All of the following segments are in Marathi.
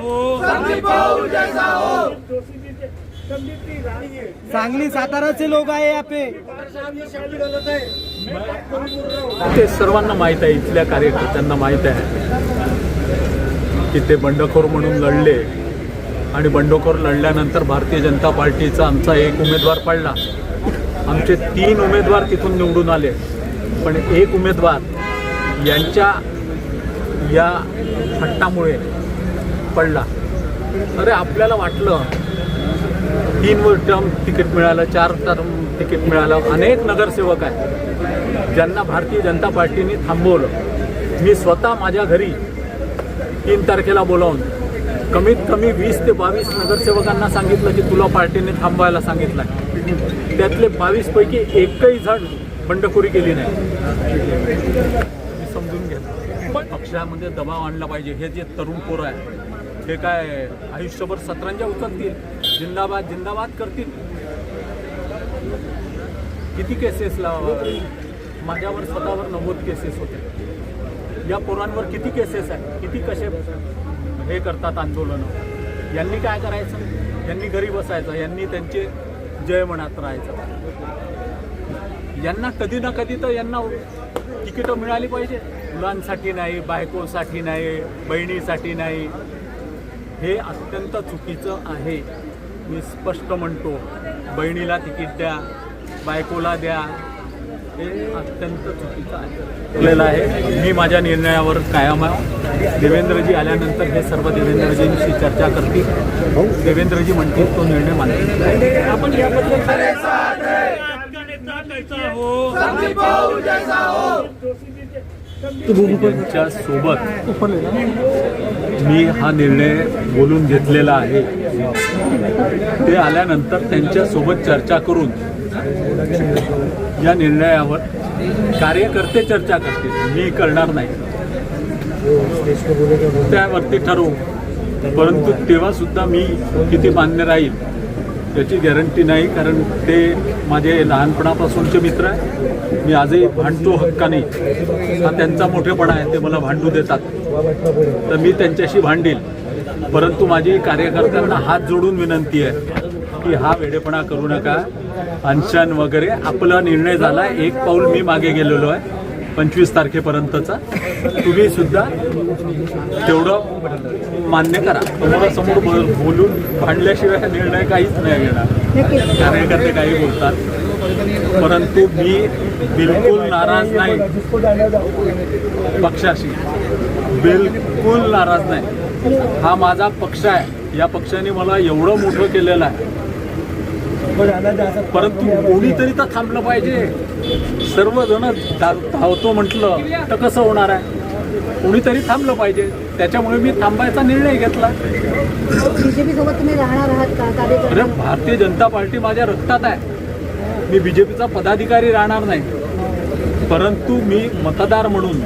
हो। सांगली साताराचे लोक आहे आपे ते सर्वांना माहीत आहे इथल्या कार्यकर्त्यांना माहीत आहे की ते बंडखोर म्हणून लढले आणि बंडखोर लढल्यानंतर भारतीय जनता पार्टीचा आमचा एक उमेदवार पडला. आमचे तीन उमेदवार तिथून निवडून आले. पण एक उमेदवार यांच्या या हट्टामुळे पडला. अरे आपल्याला वाटलं. तीन टर्म तिकीट मिळालं चार टर्म तिकीट मिळालं. अनेक नगरसेवक आहेत. ज्यांना भारतीय जनता पार्टीने थांबवलं. मी स्वतः माझ्या घरी तीन तारखेला बोलावून कमीत कमी वीस ते बावीस नगरसेवकांना सांगितलं की तुला पार्टीने थांबवायला सांगितलं त्यातले बावीसपैकी एकही जण बंडखोरी केली नाही. समजून घेतलं पण पक्षामध्ये दबाव आणला पाहिजे. हे जे तरुण पोरं आहे हे काय आयुष्यभर सतरंजा उचलतील? जिंदाबाद जिंदाबाद करतील? किती केसेस लाव? माझ्यावर स्वतःवर नव्वद केसेस होते. या पोरांवर किती केसेस आहेत? किती कसे हे करतात आंदोलनं? यांनी काय करायचं? यांनी घरी बसायचं. यांनी त्यांचे जय म्हणत राहायचं. यांना कधी ना कधी तर यांना तिकीटं मिळाली पाहिजे. मुलांसाठी नाही बायकोसाठी नाही बहिणीसाठी नाही. हे अत्यंत चुकीचं आहे. मी स्पष्ट म्हणतो बहिणीला तिकीट द्या बायकोला द्या. हे अत्यंत चुकीचं आहे. आहे. मी माझ्या निर्णयावर कायम आहे. देवेंद्रजी आल्यानंतर हे सर्व देवेंद्रजींशी चर्चा करतील. देवेंद्रजी म्हणतील तो निर्णय मानतील आपण याबद्दल त्यांच्या सोबत मी हा निर्णय बोलून घेतलेला आहे. ते आल्यानंतर त्यांच्यासोबत चर्चा करून या निर्णयावर कार्यकर्ते चर्चा करतील. मी करणार नाही. त्यावरती ठरवू. परंतु तेव्हा सुद्धा मी किती मान्य राहील त्याची गॅरंटी नाही कारण ते माझे लहानपणापासूनचे मित्र आहे मी आजही भांडतो हक्काने. हा त्यांचा मोठेपणा आहे ते मला भांडू देतात. तर मी त्यांच्याशी भांडील. परंतु माझी कार्यकर्त्यांना हात जोडून विनंती आहे की हा वेडेपणा करू नका. अनशन वगैरे आपला निर्णय झाला. एक पाऊल मी मागे गेलेलो आहे. पंचवीस तारखेपर्यंतचा तुम्ही सुद्धा तेवढं मान्य करा. समोरासमोर बोल- बोलून भांडल्याशिवाय हा निर्णय काहीच नाही घेणार. कार्यकर्ते काही बोलतात. परंतु मी बिलकुल नाराज नाही पक्षाशी. बिलकुल नाराज नाही. हा माझा पक्ष आहे. या पक्षाने मला एवढं मोठं केलेलं आहे. परंतु कोणीतरी तर थांबलं पाहिजे. सर्वजण धावतो म्हटलं तर कसं होणार आहे? कोणीतरी थांबलं पाहिजे. त्याच्यामुळे मी थांबायचा निर्णय घेतला. बीजेपी सोबत तुम्ही राहणार आहात का? अरे भारतीय जनता पार्टी माझ्या रक्तात आहे. मी बी जे पीचा पदाधिकारी राहणार नाही. परंतु मी मतदार म्हणून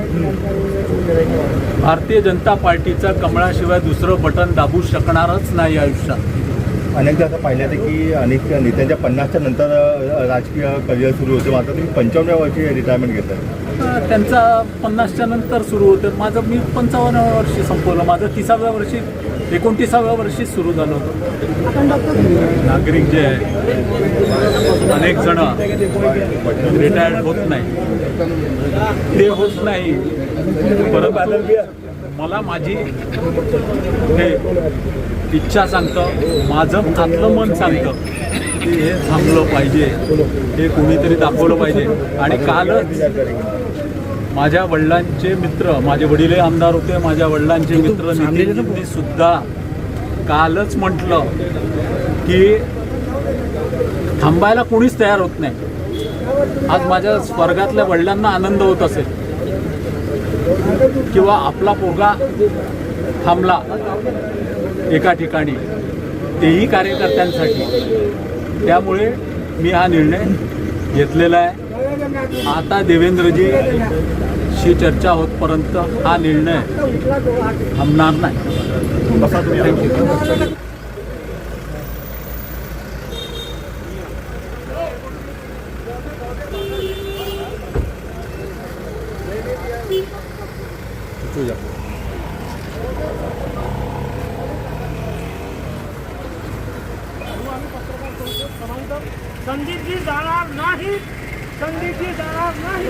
भारतीय जनता पार्टीचं कमळाशिवाय दुसरं बटन दाबू शकणारच नाही आयुष्यात. अनेकदा असं पाहिलं आहे की अनेक नेत्यांच्या पन्नासच्या नंतर राजकीय करिअर सुरू होते. मात्र तुम्ही पंचावन्न वर्षी रिटायरमेंट घेतात त्यांचा पन्नासच्या नंतर सुरू होतं. माझं मी पंचावन्न वर्षी संपवलं. माझं तिसाव्या वर्षी एकोणतीसाव्या वर्षी सुरू झालं होतं. नागरिक जे आहे अनेक जण रिटायर्ड होत नाही. ते होत नाही. परंतु मला माझी हे इच्छा सांगतं माझं आतलं मन सांगतं की हे थांबलं पाहिजे हे कोणीतरी दाखवलं पाहिजे. आणि कालच माझ्या वडिलांचे मित्र माझे वडील आमदार होते माझ्या वडिलांचे मित्र नितीनजींनी सुद्धा कालच म्हटलं की थांबायला कोणीच तयार होत नाही. आज माझ्या स्वर्गातल्या वडिलांना आनंद होत असेल. किंवा आपला पोरगा थांबला एका ठिकाणी तेही कार्यकर्त्यांसाठी. त्यामुळे मी हा निर्णय घेतलेला आहे. आता देवेंद्रजी शी चर्चा होतपर्यंत हा निर्णय थांबणार नाही. बसा तुम्ही थँक्यू समांतर संदीपजी जाणार नाही. संदीपजी जाणार नाही